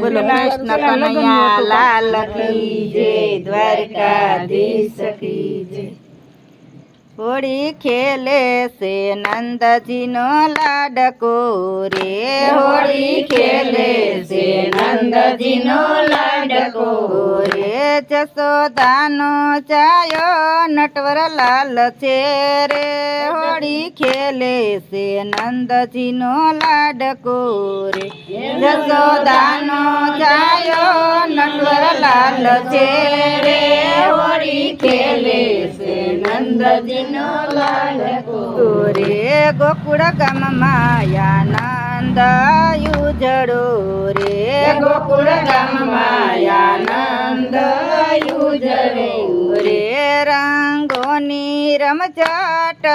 બોલો કૃષ્ણ કનૈયા લાલ કી જય દ્વારકાધીશ કી જય. હોળી ખેલે છે નંદજીનો લાડકો રે. હોળી ખેલે છે નંદજીનો લાડકો રે. જસોદાનો ચાયો નટવર લાલ છે રે. હોળી ખેલે છે નંદજીનો લાડકો રે. જસોદાનો ચાયો નટવર લાલ છે રે. ખેલે છે નંદજીનો લાડકો રે ગોકુળ ગામ માયા નંદ યુજડો રે ગોકુળ ગામ માયા નંદ યુજડો રે રંગોની રમઝટ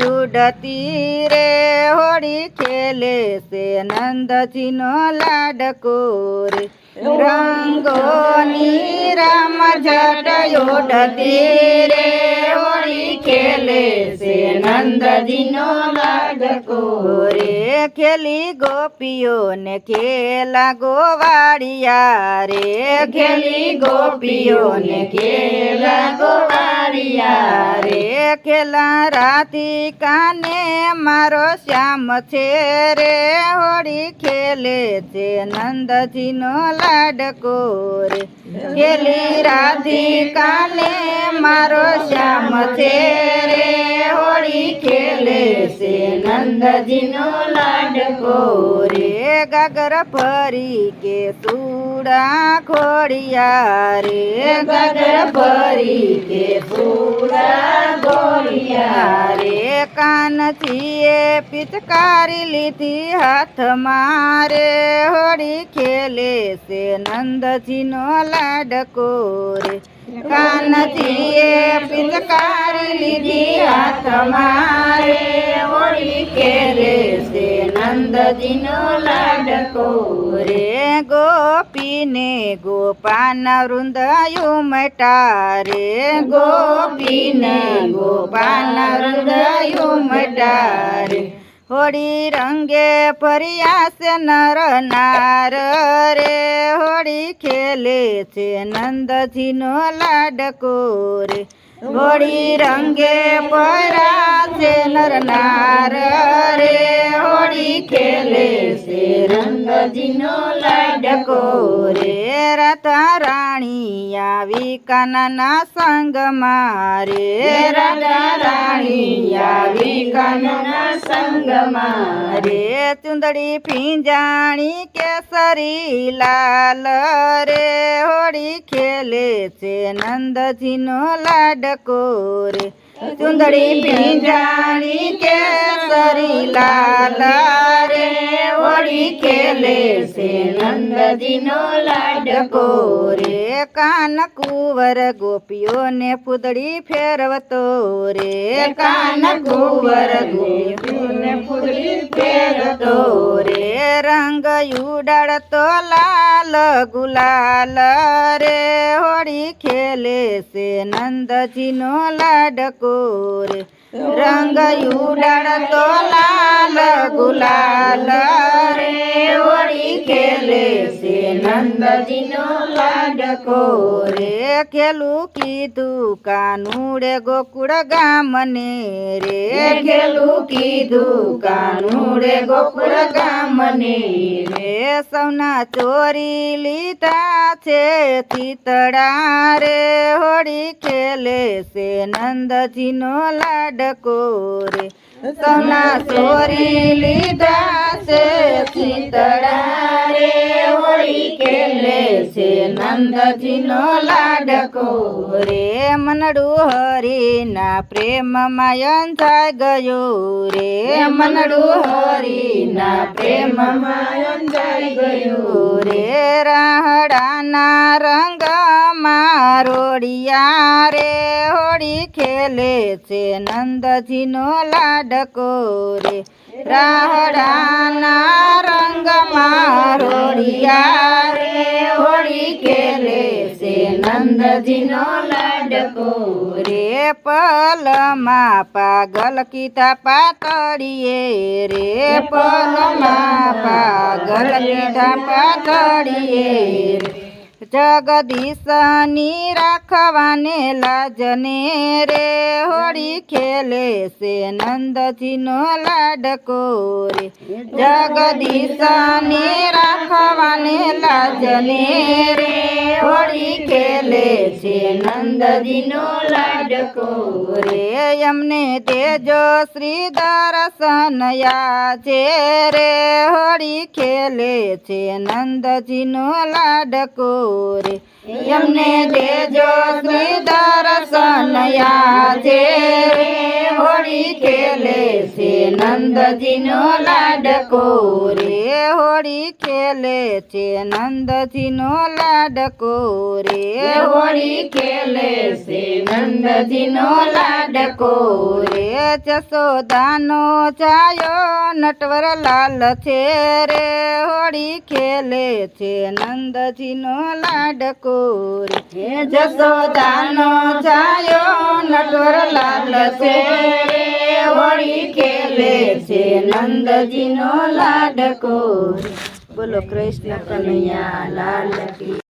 યુડતી રે હોળી ખેલે છે નંદજીનો લાડકો રે રંગોની રમઝટ યુડતી રે હોળી ખેલે છે નંદજીનો લાડકો રે ખેલી ગોપીઓને ખેલા ગોવાળિયા રે ખેલી ગોપીઓને ખેલા ગોવાળિયા ખેલા રાતી કાને મારો શ્યામ છે રે, હોળી ખેલે છે નંદજીનો લાડકો રે. ખેલી રાધી કાને મારો શ્યામ છે રે. હોળી ખેલે છે નંદજીનો લાડકો રે ગગર ફરી કે સુડા ખોડિયા રે. ગગર ફરી કે સુડા ખોડિયા રે. કાનથીએ પિચકારી લીધી હાથ મારે હોળી ખેલે છે નંદજીનો લાડકો રે કાનથીએ પિચકારી લીધી હાથ મારે. હોળી ખેલે છે નંદજીનો લાડકો રે. ગોપીને ગોપાન વૃંદયું મટારે. ગોપીને ગોપાન વૃંદયું મટા રે હોળી રંગે ફર્યા છે નર નાર. રે હોળી ખેલે છે નંદજીનો લાડકો રે હોળી રંગે પરાશે છે નર નાર રે. હોળી ખેલે છે રંગજીનો લાડકો રે. રાતા રાણી આવી કાનાના સંગમાં રે. રાજા રાણી આવી કાનાના સંગમાં રે. ચુંદડી પીંજાણી કેસરી લાલ રે. હોળી ખેલે છે નંદજીનો લાડકો રે ચુંદડી પીંજાણી કેસરી લાલ રે હોળી ખેલે છે નંદજીનો લાડકો રે કાન કુંવર ગોપીઓને ફૂદડી ફેરવતો રે. કાન કુંવર ગોપીઓને ફૂદડી ફેરવતો રે. રંગ ઉડાડતો લાલ ગુલાલ રે. હોળી ખેલે છે નંદજીનો લાડકો રે રંગ ઉડાડતો લાલ ગુલાલ રે હોળી ખેલે છે નંદજીનો લાડકો રે ખેલું કીધું, કાનુડે ગોકુળ ગામને રે ખેલું કીધું, કાનુડે ગોકુળ ગામને રે. સૌના ચોરી લીધા છે ચિતડા રે હોળી ખેલે છે નંદજીનો લાડકો રે સૌના ચોરી લીધા છે ચિતડા રે હોળી ખેલે છે, નંદજીનો લાડકો. રે મનડું હરીના માયન થઈ ગયો. રે મનડું હરીના માયન અંજાઈ ગયો. રે રાહડાના રંગ મારોડિયા રે હોળી ખેલે છે, નંદજીનો લાડકો. રે રાહડાના રંગ રોડિયા રે હોળી ખેલે છે નંદ નંદજીનો લાડકો. રે પલમાં પાગલ કીતા પાતળીએ. રે પલમાં પાગલ કીતા પાતળીએ. જગદીશની રાખવાને લાજને રે હોળી ખેલે છે નંદજીનો લાડકો રે. જગદીશની રાખવાને લાજને રે હોળી ખેલે છે નંદજીનો લાડકો રે. એમને તેજો શ્રી દર્શન છે રે હોળી ખેલે છે નંદજીનો લાડકો રે એમને દેજો શ્રી દર્શન યાચે રે હોળી ખેલે છે નંદજીનો લાડકો રે હોળી ખેલે છે નંદજીનો લાડકો રે હોળી ખેલે છે નંદજીનો લાડકો રે જસોદાનો ચાયો નટવર લાલ છે રે. હોળી ખેલે છે નંદજીનો લાડકો રે જસોદાનો ચાયો નટવર લાલ છે રે વળી ખેલે છે નંદજીનો લાડકો. બોલો કૃષ્ણ કનૈયા લાલ